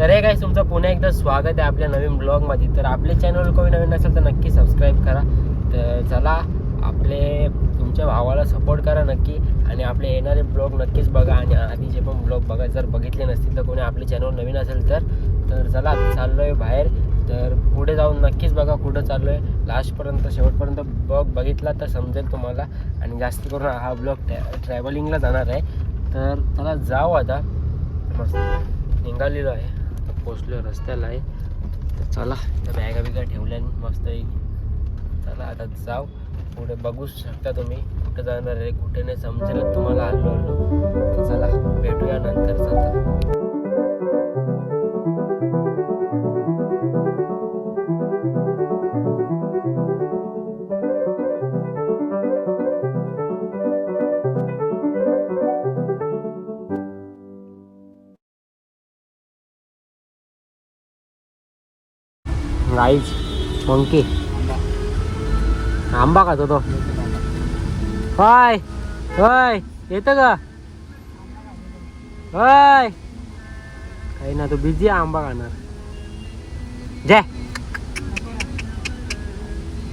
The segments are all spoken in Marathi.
तर हे काय तुमचं पुन्हा एकदा स्वागत आहे आपल्या नवीन ब्लॉगमध्ये तर आपले चॅनल कोणी नवीन असेल तर नक्की सबस्क्राईब करा. तर चला आपले तुमच्या भावाला सपोर्ट करा नक्की. आणि आपले येणारे ब्लॉग नक्कीच बघा. आणि आधीचे पण ब्लॉग बघा जर बघितले नसतील तर कोणी आपले चॅनल नवीन असेल तर तर चला चाललो आहे बाहेर. तर पुढे जाऊन नक्कीच बघा कुठं चाललो आहे लास्टपर्यंत शेवटपर्यंत ब्लॉग बघितला तर समजेल तुम्हाला. आणि जास्त करून हा ब्लॉग ट्रॅ ट्रॅव्हलिंगला जाणार आहे. तर चला जाऊ आता. मस्त. निघालेलो आहे. पोचलो रस्त्याला आहे. तर चला त्या बॅगा बिगा ठेवल्या मस्त चला आता जाऊ. पुढे बघू शकता तुम्ही कुठे जाणार आहे कुठे नाही समजेल. तुम्हाला आलो आलो. तर चला भेटूया नंतर चला राईस मंकी. आंबा खातो तो. होय होय येतं का? होय. काही ना तो बिझी आहे आंबा खाणार. जय.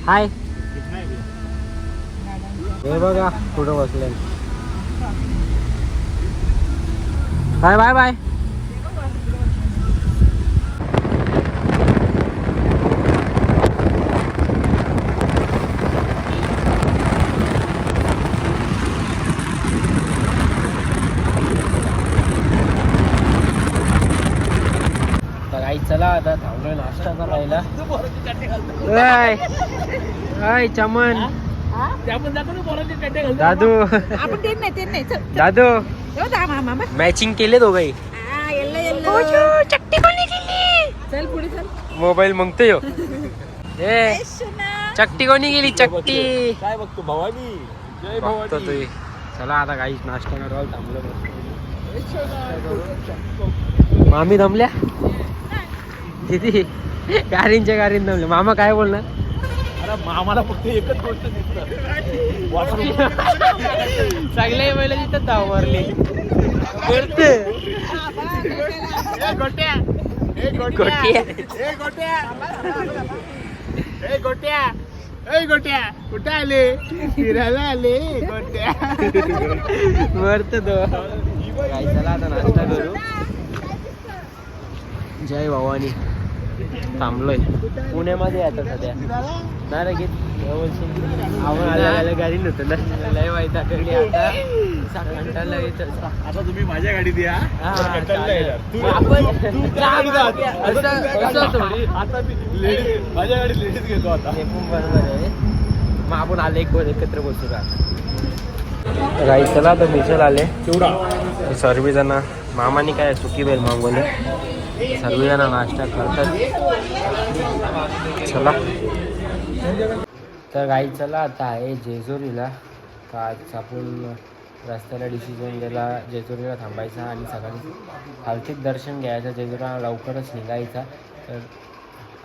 हाय. हे बघा कुठं बसले बाय बाय बाय तर आई चला आता थांबलोय नाश्ता करायला ओय ओय चमन. दादू आपण ते नाही ते नाही. चल दादू. मामा मामा. मॅचिंग केले दोघही. हा चल पुढे चल. मोबाईल मागतो यो ए चट्टी कोणी गेली चट्टी. काय बघतो भवानी? जय बघतो तू. चला आता काहीच नाश्ता करायला थांबलो. मामी दमल्या? किती? गाडींच्या गाडीन दमल्या मामा काय बोलणार? अरे मामाला फक्त एकच गोष्ट दिसत. वॉशरूम सगळे बैल तिथं धावरले. करते. गोट्या. ए गोट्या. ए गोट्या. ए गोट्या. ए गोट्या. कुठे आले? फिरायला आले? गोट्या. मरत तो काय चला आता नाश्ता करू. जय भवानी. थांबलोय. पुण्यामध्ये आता सध्या. नाही रे घेत आपण आल्या गाडी नव्हतं ना. लय वाईट आता. कंटाळला येतं आता तुम्ही माझ्या गाडीत या. कंटाळला चालेल. येणार. तू- मग. आपण-. आता मी लेडीज माझ्या गाडीत लेडीज घेतो आता. ते पण बरोबर आहे. मग आपण आले एक एकत्र बसू का राई चला तर मिसळ आले. तेवढा. सर्वजण मामाने काय सुकी बेल मागवले? सर्वजण नाश्ता करतात. चला. तर गाई चला आता आहे जेजुरीला. तर आज आपण रस्त्याला डिसिजन गेला जेजुरीला थांबायचा आणि सकाळी हलकीत दर्शन घ्यायचं. जेजुरीला लवकरच निघायचा. तर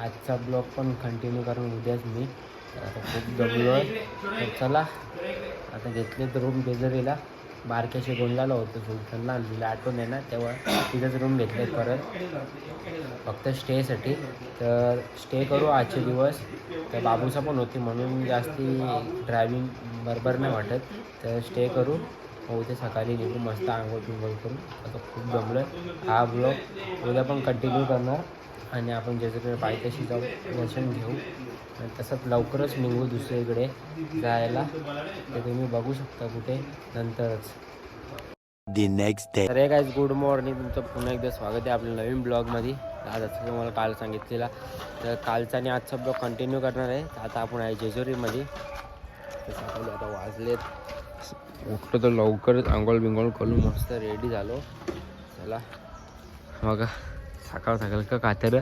आजचा ब्लॉग पण कंटिन्यू करून उद्याच मी. आता खूप दमलो आहे तर चला. आता घेतलेत रूम जेजुरीला. बारक्याशी गोंडाला होतो सुलतानला आणि तिला आठवण आहे ना तेव्हा तिथंच रूम घेतले परत. फक्त स्टेसाठी तर स्टे करू आजचे दिवस. तर बाबूचा पण होती म्हणून जास्ती ड्रायव्हिंग बरोबर नाही वाटत. तर स्टे करू. मग उद्या सकाळी निघू मस्त आंघोळ पिंघोळ करून आता खूप जमलं. आहे हा ब्लॉग उद्या पण कंटिन्यू करणार. आणि आपण जेजुरीला पायथ्याशी जाऊ दर्शन घेऊ. आणि तसंच लवकरच निघू दुसरीकडे जायला. ते तुम्ही बघू शकता कुठे नंतरच. Next day. तर हे काय गुड मॉर्निंग तुमचं पुन्हा एकदा स्वागत आहे आपल्या नवीन ब्लॉगमध्ये. आज असं तुम्हाला काल सांगितलेला. तर कालचा आणि आजचा ब्लॉग कंटिन्यू करणार आहे. आता आपण आहे जेजुरीमध्ये. सकाळी आता वाजलेत. उठलो तर लवकरच आंघोळ बिंघोळ करून मस्त रेडी झालो. चला. बघा. सकाळ सकाळ का कातर?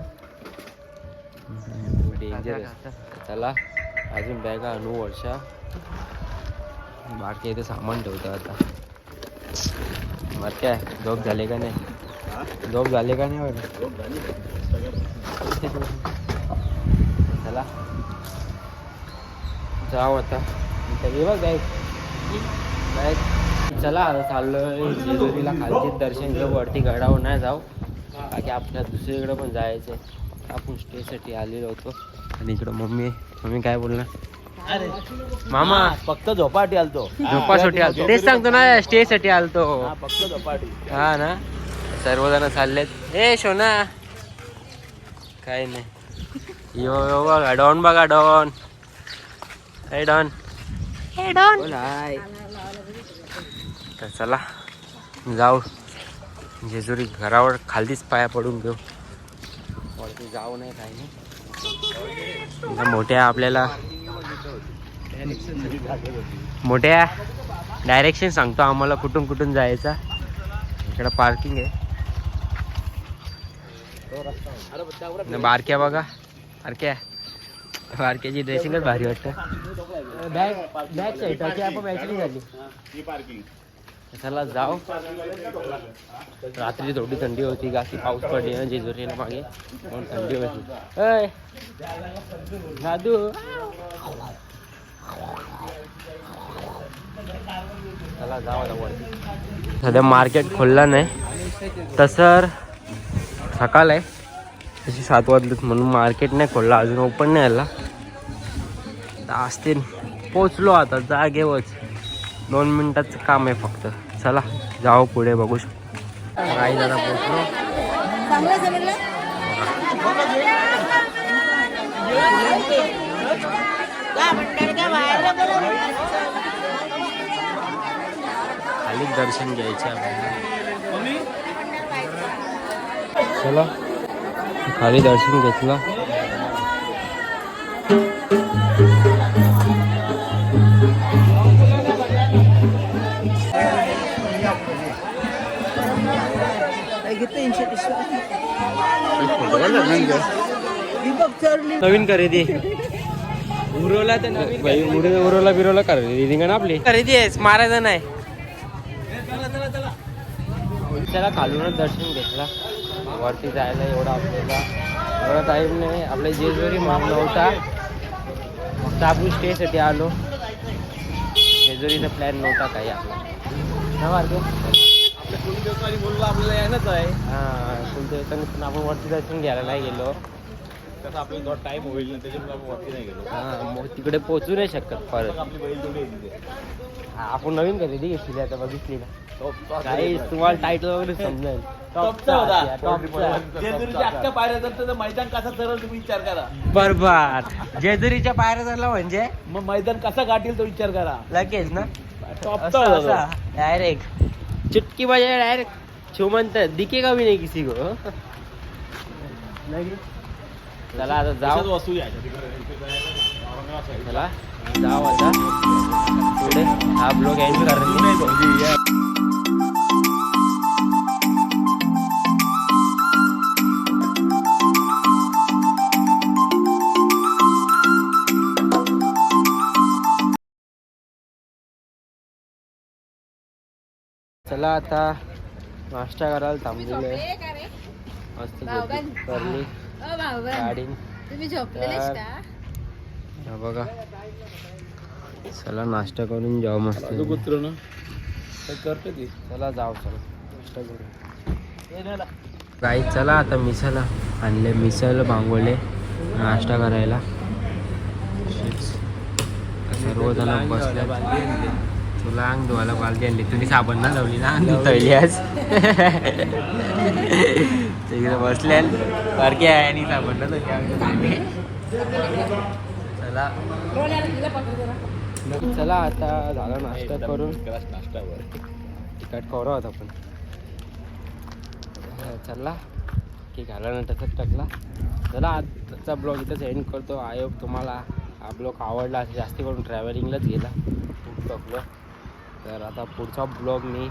डेंजर चला अजून बॅगा आणू वर्षा. बाकी इथे सामान ठेवतो आता. बारक्या काय झोप झाले का नाही? झोप झाले का नाही बरं? चला. जाऊ आता. सगळी बघ बॅग चला आता चाललो जेजुरीला खालतीत दर्शन घेऊ वरती गडावर नाही जाऊ. बाकी आपल्या दुसरीकडे पण जायचं आहे आपण स्टेसाठी आलेलो होतो. आणि इकडं मम्मी मम्मी काय बोलणार? मामा. फक्त झोपाटी आलतो. झोपासाठी आलतो. तेच सांगतो ना स्टे साठी आलतो. हा, फक्त झोपाटी. हा ना? सर्वजण चाललेत. ए शोना. काय नाही. यो यो बघा डॉन बघा डॉन. हे डॉन. हे डॉन. चला जाऊ. जेजुरी घरावर खालतीच पाया पडून घेऊ. वरती जाऊ नाही काही नाही. मोठ्या आपल्याला मोठ्या डायरेक्शन सांगतो आम्हाला कुठून कुठून जायचा. इकडं पार्किंग आहे. न बारक्या बघा. बारक्या. बारक्याची ड्रेसिंगच भारी वाटतं. बॅग बॅग आपण झाली. त्याला जाव रात्री थोडी थंडी होती का की पाऊस पडली ना जेजुरीला मागे. म्हणून थंडी होती. अय दादू चला जाऊ आता वरती. सध्या मार्केट खोललं नाही. तसं सकाळ आहे. तशी सात वाजलीच म्हणून मार्केट नाही खोललं अजून ओपन नाही आला. असते पोचलो आता जागेवरच. दोन मिनटाचं काम आहे फक्त. चला जाऊ पुढे बघू शकतो. काही जरा पोचलो. खाली दर्शन घ्यायचे आपल्याला. चला खाली दर्शन घेतलं. नवीन खरेदी. उरवला तर उरवला बिरवला खरेदी. रिंगण आपली. खरेदी आहेस मारायचं नाही त्याला खालूनच दर्शन घेतला वरती जायला एवढा आपल्याला एवढा टाईम नाही. आपल्या जेजुरी माप नव्हता फक्त आपण स्टेसाठी आलो. जेजुरीचा प्लॅन नव्हता काही आपला. मार्ग बोललो आपल्याला आहे. हां पण आपण वरती दर्शन घ्यायला नाही गेलो. कसं आपल्याला थोडा टाइम होईल ना त्याच्यामुळे आपण वरती नाही गेलो. हां मग तिकडे पोचू नाही शकत परत. आपली बैल जोडी आहे तिथे. आपण नवीन खरेदी घेतली आता बघितली ना? काही तुम्हाला टाईटल वगैरे समजेल. टॉपचा होता. टॉपचा. जेजुरीच्या अख्ख्या पायऱ्या जर मैदान कसा तुम्ही विचार करा. जेजुरीच्या पायऱ्या झाला म्हणजे? मग मैदान कसा गाठील तो विचार करा. लगेच ना? टॉपचा होता. डायरेक्ट चुटकी बजाय डायरेक्ट श्रीमंत दिखेगा भी नहीं किसी को। चला आता तशाच जाऊ वस्तू घ्यायच्या चला जाऊ आता पुढे हा। ब्लॉग एंड करणे चला आता. नाश्ता करायला थांबलेलो आहे. मस्त करली गाडी. बघा. चला नाश्ता करून जाऊ मस्त. कुत्र ना? करते ती? चला जाऊ चला. नाश्ता करू. काही चला आता मिसळ आणले मिसळ मागवले नाश्ता करायला. सर्वजण बसले तुला अंग धुवायला बालदी आणली तुम्ही साबण ना लावली ना? अंग आज. तिकडे बसले बारकी आहे आणि साबण ना धुतली चला. चला आता झाला नाश्ता करून. नाश्तावर तिकट करू आता आपण. चला. की घाला ना तसंच टाकला. चला आजचा ब्लॉग इथंच एंड करतो. आय होप तुम्हाला हा ब्लॉग आवडला असेल. जास्ती करून ट्रॅव्हलिंगलाच गेला. खूप टॉकलं तर आता पुढचा ब्लॉग मी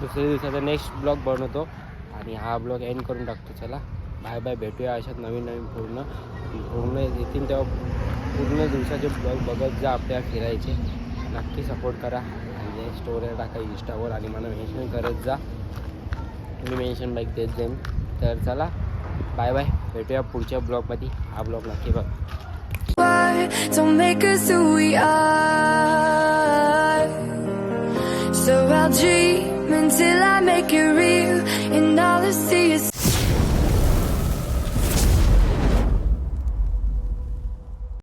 दुसऱ्या दिवसाचा नेक्स्ट ब्लॉग बनवतो. आणि हा ब्लॉग एंड करून टाकतो. चला बाय बाय भेटूया अशात नवीन नवीन पूर्ण. पूर्ण येतील तेव्हा पूर्ण दिवसाचे ब्लॉग बघत जा आपल्याला फिरायचे नक्की सपोर्ट करा. आणि स्टोऱ्या टाका इंस्टावर आणि मला मेन्शन करत जा. मी मेन्शन बाईक देत जाईन. तर चला बाय बाय भेटूया पुढच्या ब्लॉगमध्ये हा ब्लॉग नक्की बघ. So I'll dream until I make it real, and all I see is.